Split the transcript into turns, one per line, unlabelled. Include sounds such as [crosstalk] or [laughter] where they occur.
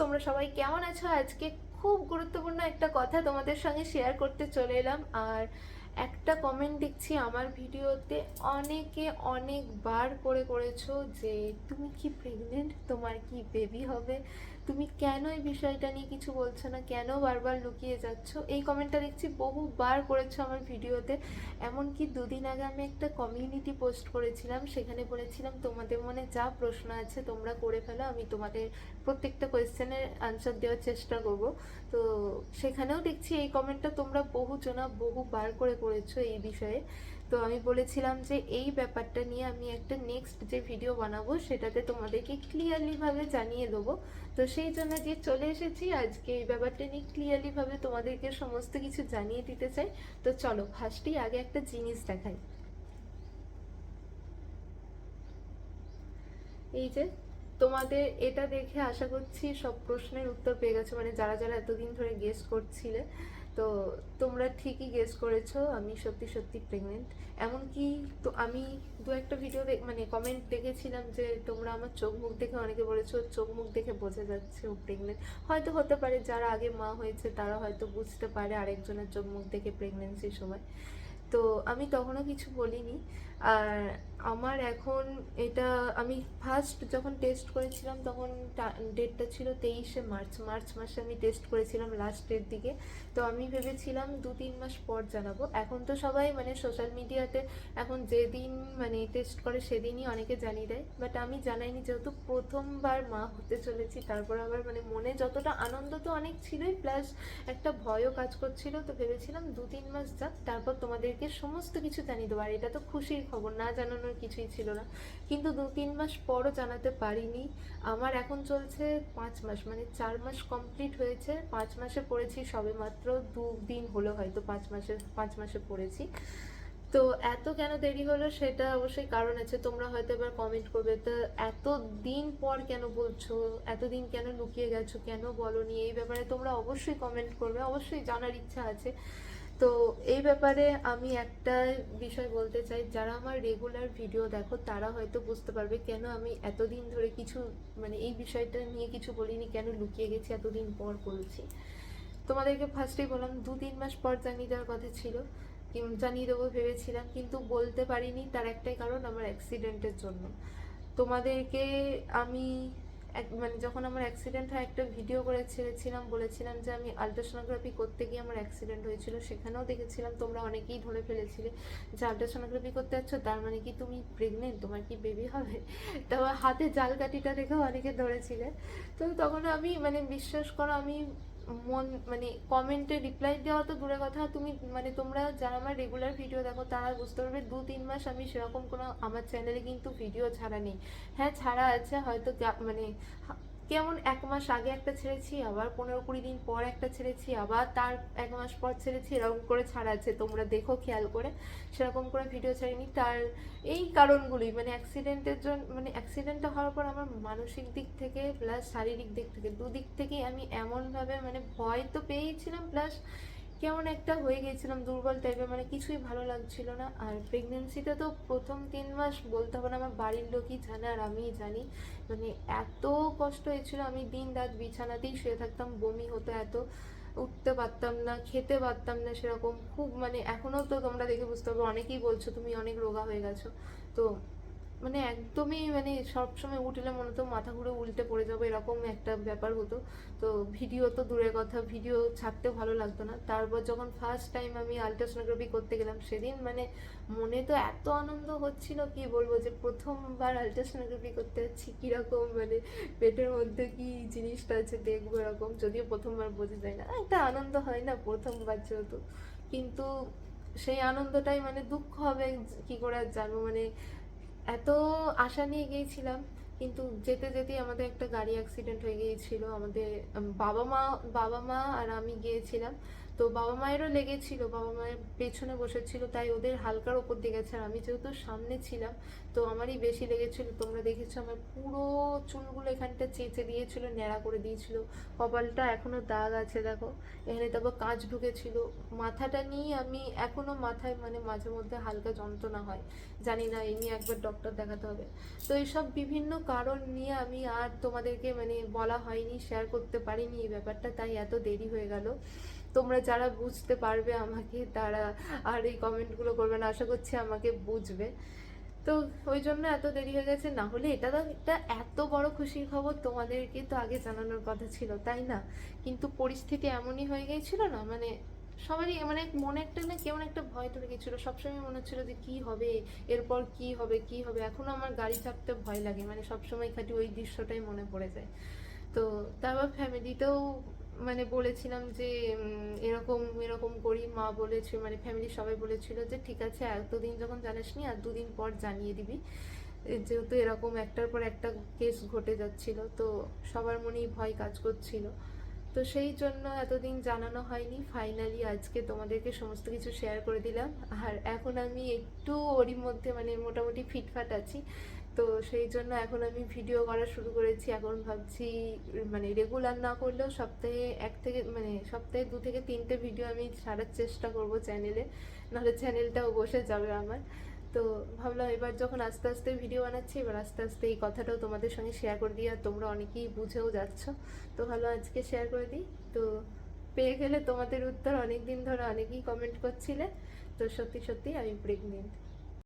তোমরা সবাই কেমন আছো? আজকে খুব গুরুত্বপূর্ণ একটা কথা তোমাদের সঙ্গে শেয়ার করতে চলে এলাম। আর একটা কমেন্ট দেখছি আমার ভিডিওতে অনেকে অনেকবার করে করেছ যে, তুমি কি প্রেগনেন্ট তোমার কি বেবি হবে? তুমি কেন এই বিষয়টা নিয়ে কিছু বলছো না? কেন বারবার লুকিয়ে যাচ্ছ? এই কমেন্টটা দেখছি বহুবার করেছ আমার ভিডিওতে। এমনকি দুদিন আগে আমি একটা কমিউনিটি পোস্ট করেছিলাম, সেখানে বলেছিলাম, তোমাদের মনে যা প্রশ্ন আছে তোমরা করে ফেলো, আমি তোমাদের প্রত্যেকটা কোয়েশ্চেনের আনসার দেওয়ার চেষ্টা করব। তো সেখানেও দেখছি এই কমেন্টটা তোমরা বহুজনা বহুবার করে করেছ এই বিষয়ে। তো আমি বলেছিলাম যে এই ব্যাপারটা নিয়ে আমি একটা নেক্সট যে ভিডিও বানাবো, সেটাতে তোমাদেরকে ক্লিয়ারলি ভাবে জানিয়ে দেবো। তো সেই জন্য যে চলে এসেছি, আজকে এই ব্যাপারটা নিয়ে ক্লিয়ারলি ভাবে তোমাদেরকে সমস্ত কিছু জানিয়ে দিতে চাই। তো চলো ফার্স্টেই আগে একটা জিনিস দেখাই। এই যে, তোমাদের এটা দেখে আশা করছি সব প্রশ্নের উত্তর পেয়ে গেছো। মানে যারা যারা এতদিন ধরে গেস করছিলে তো তোমরা ঠিকই গেস করেছ, আমি সত্যি সত্যি প্রেগনেন্ট এমনকি তো আমি দু একটা ভিডিও মানে কমেন্ট দেখেছিলাম যে তোমরা আমার চোখ মুখ দেখে অনেকে বলেছ, চোখ মুখ দেখে বোঝা যাচ্ছে ও প্রেগনেন্ট হয়তো হতে পারে যারা আগে মা হয়েছে তারা হয়তো বুঝতে পারে আরেকজনের চোখ মুখ দেখে প্রেগনেন্সির সময়। তো আমি তখনও কিছু বলিনি। আর আমার এখন এটা আমি ফার্স্ট যখন টেস্ট করেছিলাম তখন ডেটটা ছিল তেইশে মার্চ। মার্চ মাসে আমি টেস্ট করেছিলাম লাস্টের দিকে। তো আমি ভেবেছিলাম দু তিন মাস পর জানাব। এখন তো সবাই মানে সোশ্যাল মিডিয়াতে এখন যেদিন মানে টেস্ট করে সেদিনই অনেকে জানিয়ে দেয়। বাট আমি জানাইনি যেহেতু প্রথমবার মা হতে চলেছি, তারপর আবার মানে মনে যতটা আনন্দ তো অনেক ছিলই প্লাস একটা ভয়ও কাজ করছিল। তো ভেবেছিলাম দু তিন মাস যাক, তারপর তোমাদেরকে সমস্ত কিছু জানিয়ে দেবো। আর এটা তো খুশির খবর, না জানানোর কিছুই ছিল না। কিন্তু দু তিন মাস পরও জানাতে পারিনি। আমার এখন চলছে পাঁচ মাস মানে চার মাস কমপ্লিট হয়েছে। পাঁচ মাসে পড়েছি সবে মাত্র দু দিন হলো হয়তো পাঁচ মাসে পাঁচ মাসে পড়েছি। তো এত কেন দেরি হলো সেটা অবশ্যই কারণ আছে। তোমরা হয়তো এবার কমেন্ট করবে, তো এত দিন পর কেন বলছো? এতদিন কেন লুকিয়ে গেছো? কেন বলনি? এই ব্যাপারে তোমরা অবশ্যই কমেন্ট করবে। অবশ্যই জানার ইচ্ছা আছে। তো এই ব্যাপারে আমি একটা বিষয় বলতে চাই, যারা আমার রেগুলার ভিডিও দেখো, তারা হয়তো বুঝতে পারবে কেন আমি এতদিন ধরে কিছু মানে এই বিষয়টা নিয়ে কিছু বলিনি, কেন লুকিয়ে গেছি, এতদিন পর বলছি। তোমাদেরকে ফার্স্টেই বললাম, দু তিন মাস পর জানিয়ে দেওয়ার কথা ছিল জানিয়ে দেবো ভেবেছিলাম, কিন্তু বলতে পারিনি, তার একটাই কারণ আমার অ্যাক্সিডেন্টের জন্য। তোমাদেরকে আমি এক- মানে যখন আমার অ্যাক্সিডেন্ট হয়, একটা ভিডিও করে ছেড়েছিলাম, বলেছিলাম যে আমি আলট্রাসোনোগ্রাফি করতে গিয়ে আমার অ্যাক্সিডেন্ট হয়েছিল, সেখানেও দেখেছিলাম তোমরা অনেকেই ধরে ফেলেছিলে যে আলট্রাসোনোগ্রাফি করতে যাচ্ছ, তার মানে কি তুমি প্রেগনেন্ট তোমার কি বেবি হবে? [laughs] তারপর হাতে জাল কাঠিটা দেখেও অনেকে ধরেছিলে। তো তখন আমি মানে বিশ্বাস করো, আমি মন মানে কমেন্টে রিপ্লাই দেওয়া তো দূরের কথা। তুমি মানে তোমরা যারা আমার রেগুলার ভিডিও দেখো, তারা বুঝতে পারবে দু, তিন মাস আমি সেরকম কোনো, আমার চ্যানেলে কিন্তু ভিডিও ছাড়া নেই। হ্যাঁ ছাড়া আছে, হয়তো মানে কেমন এক মাস আগে একটা ছেড়েছি, আবার পনেরো কুড়ি দিন পর একটা ছেড়েছি, আবার তার এক মাস পর ছেড়েছি, এরকম করে ছাড়াচ্ছে তোমরা দেখো খেয়াল করে, সেরকম করে ভিডিও ছাড়িনি। তার এই কারণগুলি মানে অ্যাক্সিডেন্টের জন্য মানে অ্যাক্সিডেন্টটা হওয়ার পর আমার মানসিক দিক থেকে প্লাস শারীরিক দিক থেকে, দুদিক থেকেই আমি এমনভাবে মানে ভয় তো পেয়েছিলাম প্লাস কেমন একটা হয়ে গেছিলাম দুর্বল টাইপের মানে কিছুই ভালো লাগছিল না। আর প্রেগনেন্সিতে তো প্রথম তিন মাস বলতে হবে না, আমার বাড়ির লোকই জানে আর আমিই জানি। মানে এত কষ্ট হয়েছিল, আমি দিন রাত বিছানাতেই শুয়ে থাকতাম, বমি হতো এত, উঠতে পারতাম না, খেতে পারতাম না সেরকম। খুব মানে এখনও তো তোমরা দেখে বুঝতে পারবে, অনেকেই বলছো তুমি অনেক রোগা হয়ে গেছো। তো মানে একদমই মানে সবসময় উঠলে মনে হতো মাথা ঘুরে উল্টে পড়ে যাব, এরকম একটা ব্যাপার হতো। তো ভিডিও তো দূরের কথা, ভিডিও ছাড়তে ভালো লাগতো না। তারপর যখন ফার্স্ট টাইম আমি আলট্রাসোনোগ্রাফি করতে গেলাম, সেদিন মানে মনে তো এত আনন্দ হচ্ছিল, কি বলব যে প্রথমবার আলট্রাসোনোগ্রাফি করতে যাচ্ছি, কীরকম মানে পেটের মধ্যে কি জিনিসটা আছে দেখব এরকম, যদিও প্রথমবার বোঝা যায় না। একটা আনন্দ হয় না প্রথমবার যেহেতু। কিন্তু সেই আনন্দটাই মানে দুঃখ হবে, কি করে জানব? মানে এত আশা নিয়ে গিয়েছিলাম, কিন্তু যেতে যেতে আমাদের একটা গাড়ি অ্যাক্সিডেন্ট হয়ে গিয়েছিল। আমাদের বাবা মা বাবা মা আর আমি গিয়েছিলাম। তো বাবা মায়েরও লেগেছিল, বাবা মায়ের পেছনে বসেছিল, তাই ওদের হালকার ওপর দিয়ে গেছে। আর আমি যেহেতু সামনে ছিলাম, তো আমারই বেশি লেগেছিল। তোমরা দেখেছ আমার পুরো চুলগুলো এখানটা চেঁচে দিয়েছিল, ন্যাড়া করে দিয়েছিল। কপালটা এখনও দাগ আছে, দেখো। এখানে তারপর কাঁচ ঢুকেছিল। মাথাটা নিয়ে আমি এখনও মাথায় মানে মাঝে মধ্যে হালকা যন্ত্রণা হয়। জানি না এই নিয়ে একবার ডক্টর দেখাতে হবে। তো এইসব বিভিন্ন কারণ নিয়ে আমি আর তোমাদেরকে মানে বলা হয়নি শেয়ার করতে পারিনি এই ব্যাপারটা, তাই এত দেরি হয়ে গেল। তোমরা যারা বুঝতে পারবে আমাকে, তারা আর এই কমেন্টগুলো করবে না। আশা করছি আমাকে বুঝবে। তো ওই জন্য এত দেরি হয়ে গেছে। না হলে এটা তো একটা এত বড় খুশির খবর তোমাদেরকে তো আগে জানানোর কথা ছিল, তাই না? কিন্তু পরিস্থিতি এমনই হয়ে গিয়েছিল না মানে সবারই মানে মনে একটা না কেমন একটা ভয় ধরে গেছিল সবসময় মনে হচ্ছিল যে কি হবে, এরপর কি হবে কি হবে? এখনও আমার গাড়ি চাপতে ভয় লাগে মানে সবসময় খালি ওই দৃশ্যটাই মনে পড়ে যায়। তো তারপর ফ্যামিলিতেও মানে বলেছিলাম যে এরকম এরকম করি, মা বলেছে মানে ফ্যামিলির সবাই বলেছিল যে, ঠিক আছে এতদিন যখন জানাসনি, আর দুদিন পর জানিয়ে দিবি। যেহেতু এরকম একটার পর একটা কেস ঘটে যাচ্ছিল, তো সবার মনেই ভয় কাজ করছিল। তো সেই জন্য এতদিন জানানো হয়নি। ফাইনালি আজকে তোমাদেরকে সমস্ত কিছু শেয়ার করে দিলাম। আর এখন আমি একটু ওরই মধ্যে মানে মোটামুটি ফিটফাট আছি। তো সেই জন্য এখন আমি ভিডিও করা শুরু করেছি। এখন ভাবছি মানে রেগুলার না করলেও সপ্তাহে এক থেকে মানে সপ্তাহে দু থেকে তিনটে ভিডিও আমি ছাড়ার চেষ্টা করব চ্যানেলে নাহলে চ্যানেলটাও বসে যাবে আমার। তো ভাবলাম এবার যখন আস্তে আস্তে ভিডিও বানাচ্ছি, এবার আস্তে আস্তে এই কথাটাও তোমাদের সঙ্গে শেয়ার করে দিই। আর তোমরা অনেকেই বুঝেও যাচ্ছ। তো ভালো, আজকে শেয়ার করে দিই। তো পেয়ে গেলে তোমাদের উত্তর অনেক দিন ধরে অনেকেই কমেন্ট করছিলে। তো সত্যি সত্যি আমি প্রেগনেন্ট